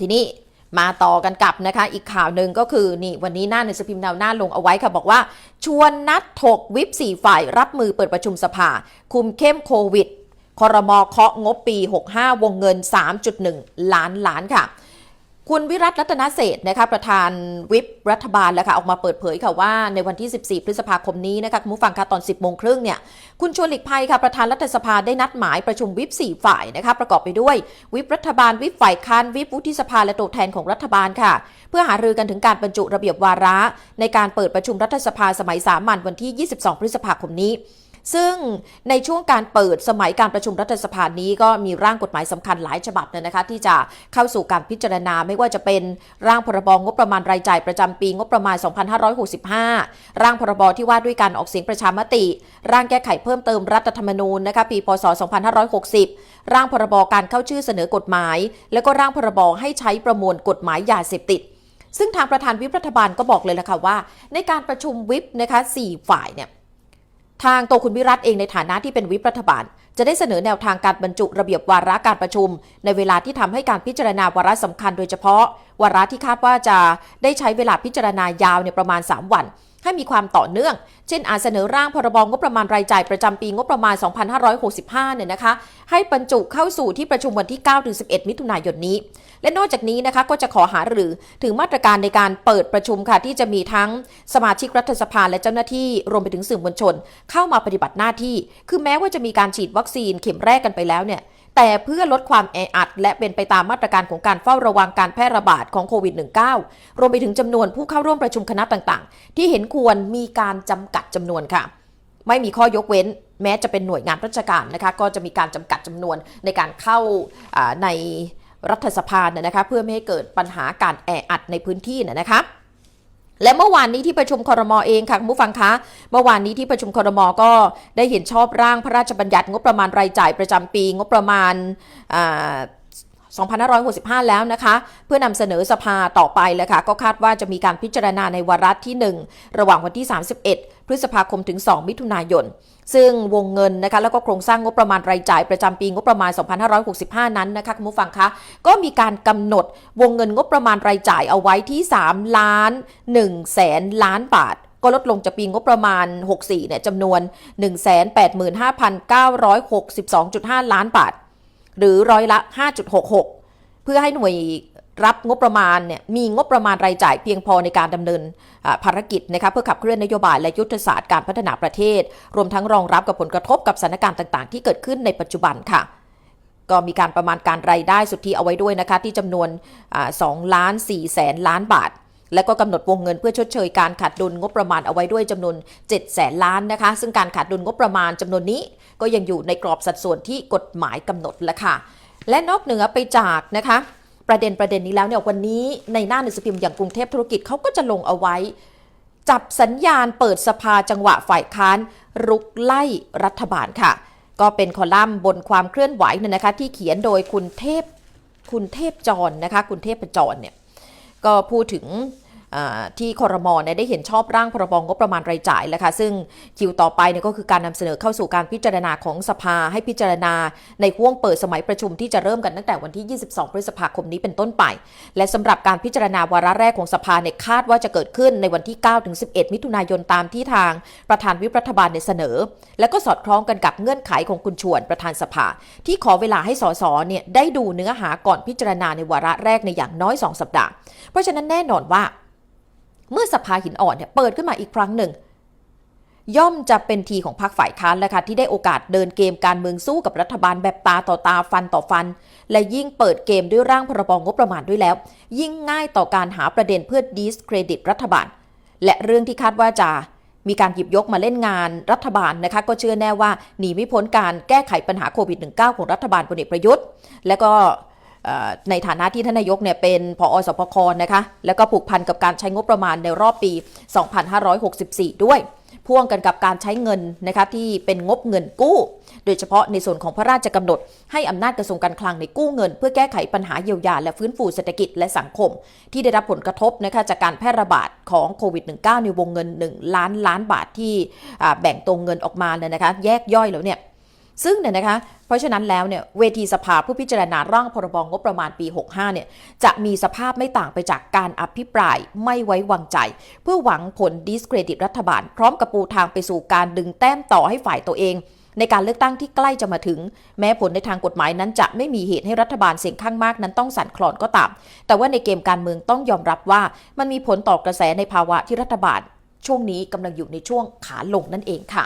ทีนี้มาต่อกันกับนะคะ อีกข่าวหนึ่งก็คือนี่วันนี้หน้าหนังสือพิมพ์ดาวหน้าลงเอาไว้ค่ะ บอกว่า ชวนนัดถกวิปสี่ฝ่ายรับมือเปิดประชุมสภา คุมเข้มโควิดคอรมอเคาะงบปี 65 วงเงิน 3.1 ล้านล้านค่ะ คุณวิรัตรัตนเศษนะคะประธานวิปรัฐบาลแล้วค่ะออกมาเปิดเผยค่ะว่าในวันที่ 14 พฤษภาคมนี้นะคะคุณผู้ฟังคะตอน 10 โมงครึ่งเนี่ยคุณชวนหลีกภัยค่ะประธานรัฐสภาได้นัดหมายประชุมวิป 4 ฝ่ายนะคะประกอบไปด้วยวิปรัฐบาลวิปฝ่ายค้านวิปวุฒิสภาและตัวแทนของรัฐบาลค่ะ เพื่อหารือกันถึงการบรรจุระเบียบวาระ ในการเปิดประชุมรัฐสภาสมัยสามัญวันที่ 22 พฤษภาคมนี้ ซึ่งในช่วงการเปิดสมัยการประชุมรัฐสภานี้ก็มีร่างกฎหมายสำคัญหลายฉบับเลยนะคะ ที่จะเข้าสู่การพิจารณาไม่ว่าจะเป็นร่างพรบงบประมาณรายจ่ายประจำปีงบประมาณ 2565 ร่างพรบที่ว่าด้วยการออกเสียงประชามติ ร่างแก้ไขเพิ่มเติมรัฐธรรมนูญนะคะปีพศ 2560 ร่างพรบการเข้าชื่อเสนอกฎหมาย แล้วก็ร่างพรบให้ใช้ประมวลกฎหมายยาเสพติดซึ่งทางประธานวิปรัฐบาลก็บอกเลยละค่ะว่า ในการประชุมวิปนะคะสี่ฝ่ายเนี่ย ทางตัวคุณวิรัตเองในฐานะที่เป็นวิปรัฐบาล จะได้เสนอแนวทางการบรรจุระเบียบวาระการประชุม ในเวลาที่ทำให้การพิจารณาวาระสำคัญโดยเฉพาะ วาระที่คาดว่าจะได้ใช้เวลาพิจารณายาวเนี่ยประมาณ 3 วัน ให้มีความต่อเนื่อง เช่นอาจเสนอร่างพรบงบประมาณรายจ่ายประจำปีงบประมาณ 2565 เนี่ยนะคะ ให้บรรจุเข้าสู่ที่ประชุมวันที่ 9-11 มิถุนายนนี้ และนอกจากนี้นะคะก็จะขอหารือถึงมาตรการในการเปิดประชุมค่ะที่จะมีทั้งสมาชิกรัฐสภาและเจ้าหน้าที่รวมไปถึงสื่อมวลชน เข้ามาปฏิบัติหน้าที่ คือแม้ว่าจะมีการฉีดวัคซีนเข็มแรกกันไปแล้วเนี่ย แต่เพื่อลดความแออัด และเป็นไปตามมาตรการของการเฝ้าระวังการแพร่ระบาดของโควิด -19 รวมไปถึงจำนวนผู้เข้าร่วมประชุมคณะต่างๆ ที่เห็นควรมีการจำกัดจำนวนค่ะ ไม่มีข้อยกเว้น แม้จะเป็นหน่วยงานราชการนะคะ ก็จะมีการจำกัดจำนวนในการเข้าในรัฐสภานะนะคะเพื่อไม่ให้เกิดปัญหาการแออัดในพื้นที่นะคะ และเมื่อวานนี้ที่ประชุมคอรมอเองค่ะคุณผู้ฟังคะ เมื่อวานนี้ที่ประชุมคอรมอก็ได้เห็นชอบร่างพระราชบัญญัติงบประมาณรายจ่ายประจำปีงบประมาณอ่า 2565 แล้วนะคะ เพื่อนำเสนอสภาต่อไปเลยค่ะ ก็คาดว่าจะมีการพิจารณาในวาระที่ 1 ระหว่างวันที่ 31 พฤษภาคมถึง 2 มิถุนายน ซึ่งวงเงินนะคะแล้วก็โครงสร้างงบประมาณรายจ่ายประจำปีงบประมาณ 2565 นั้นนะคะคุณผู้ฟังคะก็มีการกำหนดวงเงินงบประมาณรายจ่ายเอาไว้ที่ 3 ล้าน1แสนล้านบาทก็ลดลงจากปีงบประมาณ 64 เนี่ยจำนวน 185,962.5 ล้านบาท หรือร้อยละ 5.66 เพื่อให้หน่วยรับงบประมาณเนี่ยมีงบประมาณรายจ่ายเพียงพอในการดำเนินภารกิจนะคะเพื่อขับเคลื่อนนโยบายและยุทธศาสตร์การพัฒนาประเทศ รวมทั้งรองรับกับผลกระทบกับสถานการณ์ต่างๆ ที่เกิดขึ้นในปัจจุบันค่ะ ก็มีการประมาณการรายได้สุทธิเอาไว้ด้วยนะคะที่จำนวน2ล้าน4แสนล้านบาท และก็กำหนดวงเงินเพื่อชดเชยการขาดดุลงบประมาณเอาไว้ด้วยจำนวน7แสนล้านนะคะ ซึ่งการขาดดุลงบประมาณจำนวนนี้ ก็ยังอยู่ในกรอบสัดส่วนที่กฎหมายกำหนดแล้วค่ะ และนอกเหนือไปจากนะคะประเด็นประเด็นนี้แล้วเนี่ยวันนี้ในหน้าหนังสือพิมพ์อย่างกรุงเทพธุรกิจเขาก็จะลงเอาไว้ จับสัญญาณเปิดสภาจังหวะฝ่ายค้าน รุกไล่รัฐบาลค่ะ ก็เป็นคอลัมน์บนความเคลื่อนไหวเนี่ยนะคะ ที่เขียนโดยคุณเทพคุณเทพจรนะคะ คุณเทพจรเนี่ยก็พูดถึง ที่คอรมอนได้เห็นชอบร่างพรบงบประมาณรายจ่ายแล้วค่ะซึ่งคิวต่อไปเนี่ยก็คือการนำเสนอเข้าสู่การพิจารณาของสภาให้พิจารณา ในห่วงเปิดสมัยประชุมที่จะเริ่มกันตั้งแต่วันที่ 22 พฤษภาคมนี้เป็นต้นไป และสำหรับการพิจารณาวาระแรกของสภาเนี่ยคาดว่าจะเกิดขึ้นในวันที่9-11 มิถุนายนตามที่ทางประธานวิปรัฐบาลเนี่ยเสนอ และก็สอดคล้องกันกับเงื่อนไขของคุณชวนประธานสภา ที่ขอเวลาให้สสเนี่ยได้ดูเนื้อหาก่อนพิจารณาในวาระแรกในอย่างน้อย 2 สัปดาห์ เพราะฉะนั้นแน่นอนว่า เมื่อสภาหินอ่อนเนี่ยเปิดขึ้นมาอีกครั้งหนึ่ง ย่อมจะเป็นทีของพรรคฝ่ายค้านแล้วค่ะที่ได้โอกาสเดินเกมการเมืองสู้กับรัฐบาลแบบตาต่อตาฟันต่อฟัน และยิ่งเปิดเกมด้วยร่างพรบงบประมาณด้วยแล้ว ยิ่งง่ายต่อการหาประเด็นเพื่อดิสเครดิตรัฐบาล และเรื่องที่คาดว่าจะมีการหยิบยกมาเล่นงานรัฐบาลนะคะ ก็เชื่อแน่ว่าหนีไม่พ้นการแก้ไขปัญหาโควิด -19 ของรัฐบาลพลเอกประยุทธ์ และก็ ในฐานะที่ท่านนายกเนี่ยเป็นผอสพคนะคะ แล้วก็ผูกพันกับการใช้งบประมาณในรอบปี 2564 ด้วย พ่วงกันกับการใช้เงินนะคะที่เป็นงบเงินกู้ โดยเฉพาะในส่วนของพระราชกำหนด ให้อำนาจกระทรวงการคลังในกู้เงิน เพื่อแก้ไขปัญหาเยียวยาและฟื้นฟูเศรษฐกิจและสังคม ที่ได้รับผลกระทบนะคะจากการแพร่ระบาดของโควิด -19 ในวงเงิน 1 ล้านล้านบาทที่แบ่งตรงเงินออกมาเลยนะคะแยกย่อยแล้วเนี่ย ซึ่งเนี่ยนะคะเพราะฉะนั้นแล้วเนี่ยเวทีสภาผู้พิจารณาร่างพรบงบประมาณปี 65 เนี่ยจะมีสภาพไม่ต่างไปจากการอภิปรายไม่ไว้วางใจ เพื่อหวังผลดิสเครดิตรัฐบาล พร้อมกับปูทางไปสู่การดึงแต้มต่อให้ฝ่ายตัวเอง ในการเลือกตั้งที่ใกล้จะมาถึง แม้ผลในทางกฎหมายนั้นจะไม่มีเหตุให้รัฐบาลเสียงข้างมากนั้นต้องสั่นคลอนก็ตาม แต่ว่าในเกมการเมืองต้องยอมรับว่า มันมีผลต่อกระแสในภาวะที่รัฐบาล ช่วงนี้กำลังอยู่ในช่วงขาลงนั่นเองค่ะ